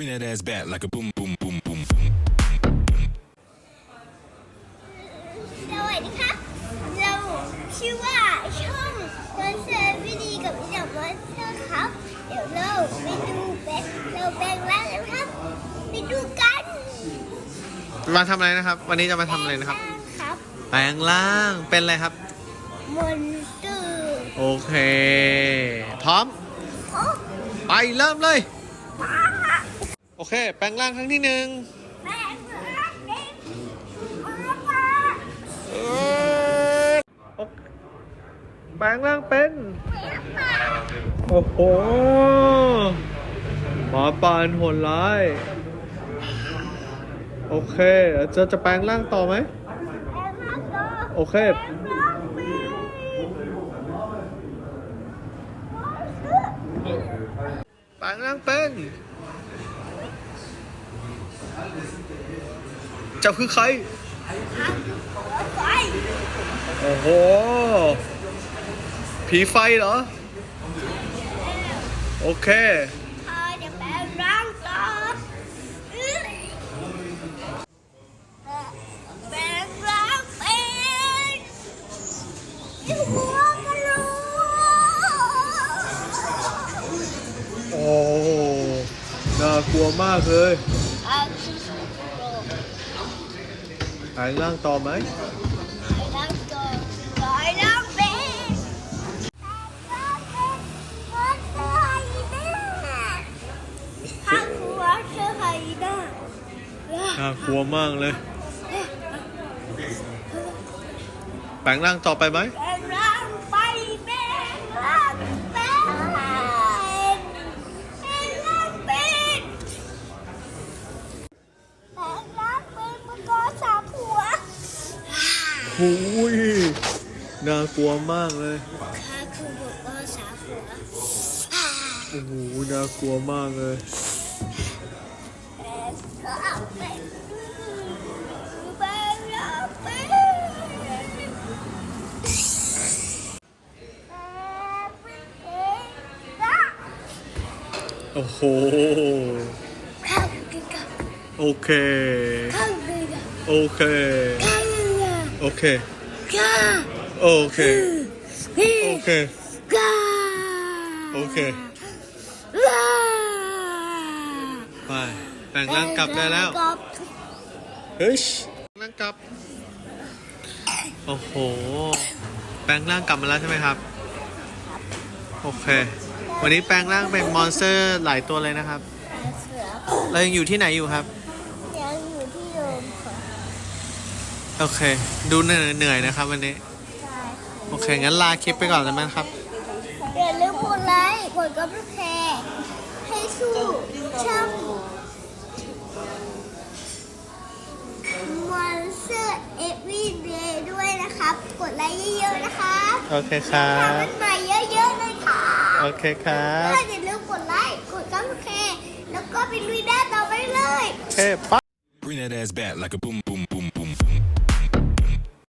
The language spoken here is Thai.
Bring that ass back like a boom, boom, boom, boom, boom. สวัสดีครับ เราชื่อว่าช่องมอนเตอร์วิดีกับพี่ดอกมอนเตอร์ครับ เดี๋ยวเราไปดูเป็ดเราแปลงร่างกันครับ ไปดูกันมาทำอะไรนะครับ วันนี้จะมาทำอะไรนะครับ แปลงางครับแปลงร่าง เป็นอะไรครับ มอนเตอร์โอเค พร้อม โอ้ไปเริ่มเลยป้า โอเค แปลงร่างครั้งที่หนึ่งแปลงร่างเด็กป้าป้าเอ่อโอเคแปลงร่างเป็นป้าโอ้โห หมาป่านโหดร้าย โอเคแล้วจะจะแปลงร่างต่อไหมแปลงร่างต่อโอเค แปลงร่างเป็นมอนสเตอร์ แปลงร่างเป็น จ้าคือใครโอ้โห ผีไฟเหรอ โอเค โอ้ น่ากลัวมากเลย อะคือหัวกะโหลก แปลงร่างต่อไหมแปลงร่างต่อแปลงร่างเป็นแปลงร่างเป็นมอนสเตอร์ไฮยีน่าข้างหัวเสือไฮยีน่าน่ากลัวมากเลยแปลงร่างต่อไปไหมแปลงร่างไปแปลงร่างเป็นแปลงร่างเป็นแปลงร่างเป็นมังกรสามหัว หูยน่ากลัวมากเลยข้าคือมังกรสามหัวโอ้โหน่ากลัวมากเลยแปลงร่างเป็นแปลงร่างเป็นแปลงร่างโอ้โหข้างคือกับโอเคข้างคือกับโอเค ข้างคือกับโอเคข้าโอเคพี่โอเคข้าโอเคว้าไปแปลงร่างกลับได้แล้ว เฮ้ยแปลงร่างกลับ โอ้โห แปลงร่างกลับมาแล้วใช่ไหมครับ โอเค วันนี้แปลงร่างเป็นมอนสเตอร์หลายตัวเลยนะครับเสือเรายังอยู่ที่ไหนอยู่ครับ ยังอยู่ที่เดิมค่ะ โอเค ดูเหนื่อยเหนื่อยนะครับ วันนี้ใช่โอเค งั้นลาคลิปไปก่อนเลยไหมครับ อย่าลืมกดไลค์กดกำลังแชร์ให้สู้ช่องมอนเตอร์เอฟวีเดย์ด้วยนะครับ กดไลค์เยอะๆนะคะโอเคครับทำมันใหม่เยอะๆเลยค่ะโอเคครับถ้าอย่าลืมกดไลค์กดกำลังแชร์แล้วก็ไปลุยด้านต่อไปเลย โอเคไป Bring that ass back like a boom, boom,